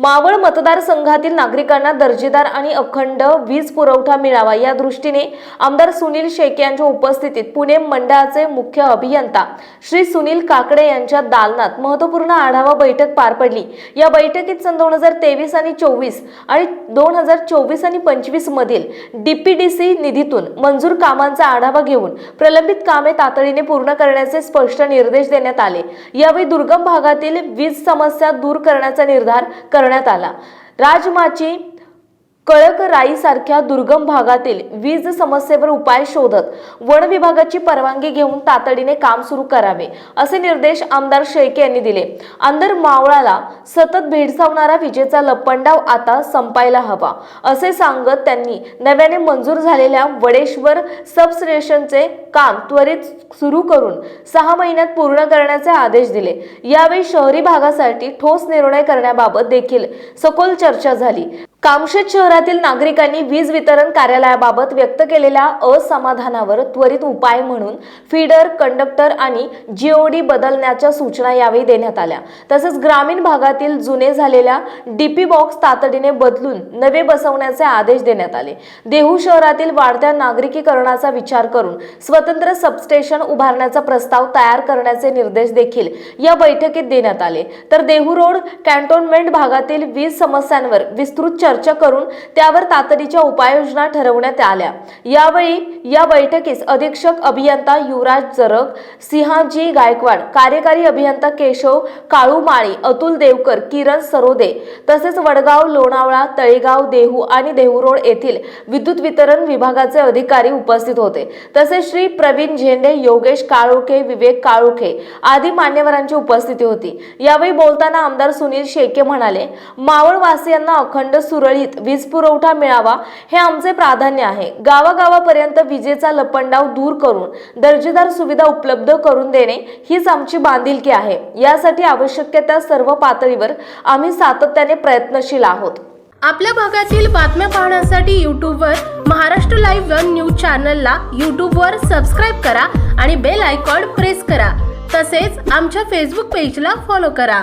मावळ मतदारसंघातील नागरिकांना दर्जेदार आणि अखंड वीज पुरवठा मिळावा या दृष्टीने आमदार सुनील शेख यांच्या उपस्थितीत पुणे मंडळाचे मुख्य अभियंता श्री सुनील काकडे यांच्या दालनात महत्त्वपूर्ण आढावा बैठक पार पडली. या बैठकीत सन दोन हजार तेवीस आणि चोवीस आणि दोन हजार चोवीस आणि पंचवीस मधील डीपीडीसी निधीतून मंजूर कामांचा आढावा घेऊन प्रलंबित कामे तातडीने पूर्ण करण्याचे स्पष्ट निर्देश देण्यात आले. यावेळी दुर्गम भागातील वीज समस्या दूर करण्याचा निर्धार करण्यात आला. राजमाची कळकराईसारख्या दुर्गम भागातील वीज समस्येवर उपाय शोधत वन विभागाची परवानगी घेऊन तातडीने काम सुरू करावे असे निर्देश आमदार शेळके यांनी दिले. आमदार मावळाला सतत भेडसावणारा विजेचा लपंडाव आता संपायला हवा असे सांगत त्यांनी नव्याने मंजूर झालेल्या वडेश्वर सबस्टेशनचे काम त्वरित सुरू करून सहा महिन्यात पूर्ण करण्याचे आदेश दिले. यावेळी शहरी भागासाठी ठोस निर्णय करण्याबाबत देखील सखोल चर्चा झाली. कामशेत शहरातील नागरिकांनी वीज वितरण कार्यालयाबाबत व्यक्त केलेल्या असमाधानावर त्वरित उपाय म्हणून फीडर कंडक्टर आणि जीओडी बदलण्याच्या सूचना यावेळी देण्यात आल्या. तसेच ग्रामीण भागातील जुने झालेल्या डीपी बॉक्स तातडीने बदलून नवे बसवण्याचे आदेश देण्यात आले. देहू शहरातील वाढत्या नागरिकीकरणाचा विचार करून स्वतंत्र सबस्टेशन उभारण्याचा प्रस्ताव तयार करण्याचे निर्देश देखील या बैठकीत देण्यात आले. तर देहू रोड कॅन्टोन्मेंट भागातील वीज समस्यांवर विस्तृत चर्चा करून त्यावर तातडीच्या उपाययोजना ठरवण्यात आल्या. यावेळी या बैठकीस अधीक्षक अभियंता युवराज जरग सिंहाजी गायकवाड कार्यकारी अभियंता केशव काळूमाळी अतुल देवकर किरण सरोदे तसेच वडगाव लोणावळा तळेगाव देहू आणि देहू रोड येथील विद्युत वितरण विभागाचे अधिकारी उपस्थित होते. तसेच श्री प्रवीण झेंडे योगेश काळोखे विवेक काळोखे आदी मान्यवरांची उपस्थिती होती. यावेळी बोलताना आमदार सुनील शेके म्हणाले मावळवासियांना अखंड सुरळीत वीज पुरवठा मिळावा हे आमचे प्राधान्य आहे. गावागावापर्यंत विजेचा लपंडाव दूर करून दर्जेदार सुविधा उपलब्ध करून देणे हीच आमची बांधिलकी आहे. यासाठी आवश्यक त्या सर्व पातळीवर आम्ही सातत्याने प्रयत्नशील आहोत. आपल्या भागातील बातम्या पाहण्यासाठी यूट्यूबवर महाराष्ट्र लाईव्ह वन न्यूज चॅनलला यूट्यूबवर सबस्क्राईब करा आणि बेल आयकॉन प्रेस करा. तसेच आमच्या फेसबुक पेजला फॉलो करा.